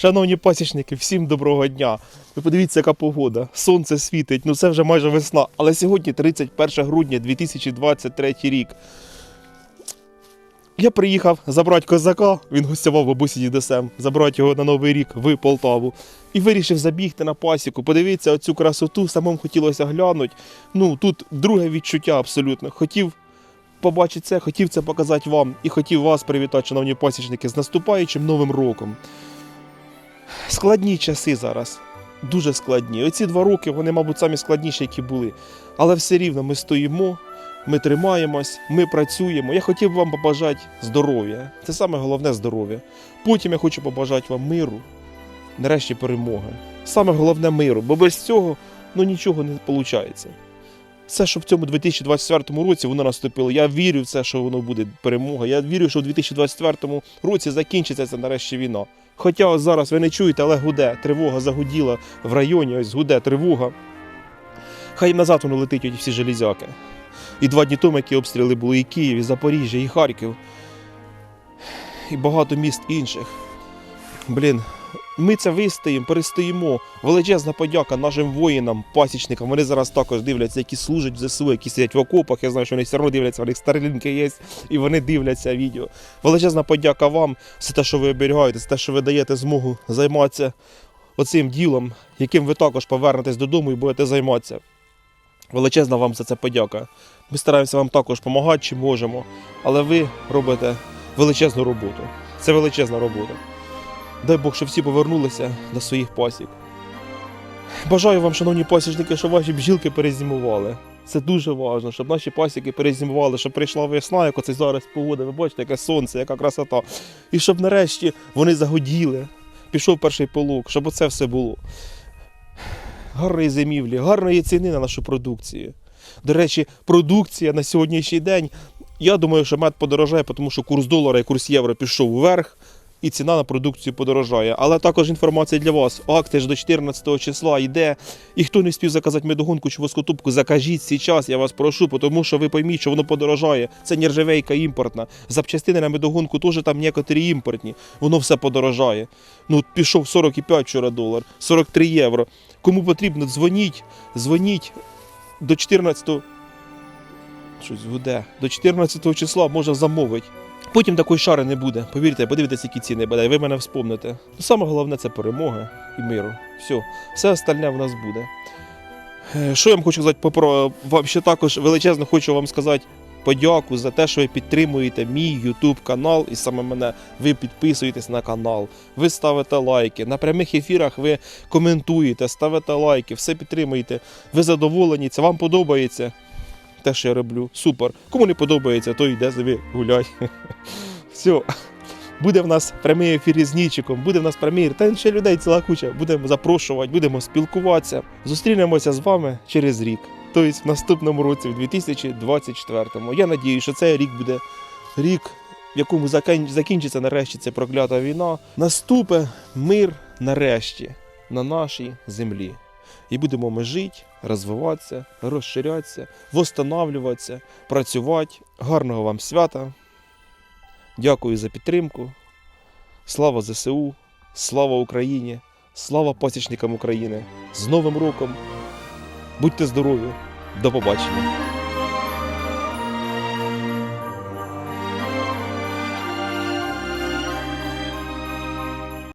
Шановні пасічники, всім доброго дня. Ви подивіться, яка погода. Сонце світить, ну це вже майже весна. Але сьогодні 31 грудня 2023 рік. Я приїхав забрати козака, він гостював бабусі дідусем, забрати його на Новий рік в Полтаву. І вирішив забігти на пасіку. Подивіться оцю красоту, самому хотілося глянути. Ну, тут друге відчуття абсолютно. Хотів побачити це, хотів це показати вам і хотів вас привітати, шановні пасічники, з наступаючим новим роком. Складні часи зараз. Дуже складні. Оці два роки вони, мабуть, самі складніші, які були. Але все рівно ми стоїмо, ми тримаємось, ми працюємо. Я хотів би вам побажати здоров'я. Це саме головне здоров'я. Потім я хочу побажати вам миру, нарешті перемоги. Саме головне миру, бо без цього ну, нічого не виходить. Все, що в цьому 2024 році воно наступило. Я вірю в це, що воно буде перемога. Я вірю, що в 2024 році закінчиться ця нарешті війна. Хоча ось зараз ви не чуєте, але гуде, тривога загуділа в районі, ось гуде тривога. Хай назад воно летить оті всі железяки. І два дні тому, які обстріли були і Київ, і Запоріжжя, і Харків, і багато міст інших. Блін, ми це вистоїмо, перестоїмо. Величезна подяка нашим воїнам, пасічникам. Вони зараз також дивляться, які служать в ЗСУ, які сидять в окопах. Я знаю, що вони все одно дивляться, у них старлінки є, і вони дивляться відео. Величезна подяка вам за те, що ви оберігаєте, за те, що ви даєте змогу займатися оцим ділом, яким ви також повернетесь додому і будете займатися. Величезна вам за це подяка. Ми стараємося вам також допомагати, чи можемо, але ви робите величезну роботу. Це величезна робота. Дай Бог, щоб всі повернулися до своїх пасік. Бажаю вам, шановні пасічники, щоб ваші бджілки перезимували. Це дуже важливо, щоб наші пасіки перезимували, щоб прийшла весна, як оце зараз погода. Ви бачите, яке сонце, яка красота. І щоб нарешті вони загоділи. Пішов перший полук, щоб оце все було. Гарної зимівлі, гарної ціни на нашу продукцію. До речі, продукція на сьогоднішній день. Я думаю, що мед подорожає, тому що курс долара і курс євро пішов вверх, і ціна на продукцію подорожає. Але також інформація для вас. Акція ж до 14 числа йде. І хто не спів заказати медогонку чи воскотубку, закажіть зараз, я вас прошу, тому що ви пойміть, що воно подорожає. Це нержавейка імпортна. Запчастини на медогонку теж там некоторі імпортні. Воно все подорожає. Ну, пішов 45 вчора долар, 43 євро. Кому потрібно, дзвоніть, дзвоніть до 14 щось гуде. До 14 числа можна замовити. Потім такої шари не буде. Повірте, подивитесь, які ціни буде, ви мене вспомните. Ну, Саме головне це перемога і миру. Все, все остальне в нас буде. Е, Що я вам хочу сказати попро... вам ще також величезно хочу вам сказати подяку за те, що ви підтримуєте мій YouTube канал, і саме мене ви підписуєтесь на канал, ви ставите лайки. На прямих ефірах ви коментуєте, ставите лайки, все підтримуєте. Ви задоволені, це вам подобається те, що я роблю. Супер. Кому не подобається, то йде собі гуляй. Все. Буде в нас прямий ефір із Нічиком, буде в нас прем'єр, та ще людей ціла куча. Будемо запрошувати, будемо спілкуватися. Зустрінемося з вами через рік. Тобто в наступному році, в 2024-му. Я надію, що цей рік буде рік, в якому закін- закінчиться нарешті ця проклята війна. Наступе мир нарешті на нашій землі. І будемо ми жити, розвиватися, розширятися, восстанавлюватися, працювати. Гарного вам свята. Дякую за підтримку. Слава ЗСУ, слава Україні, слава пасічникам України. З Новим роком. Будьте здорові. До побачення.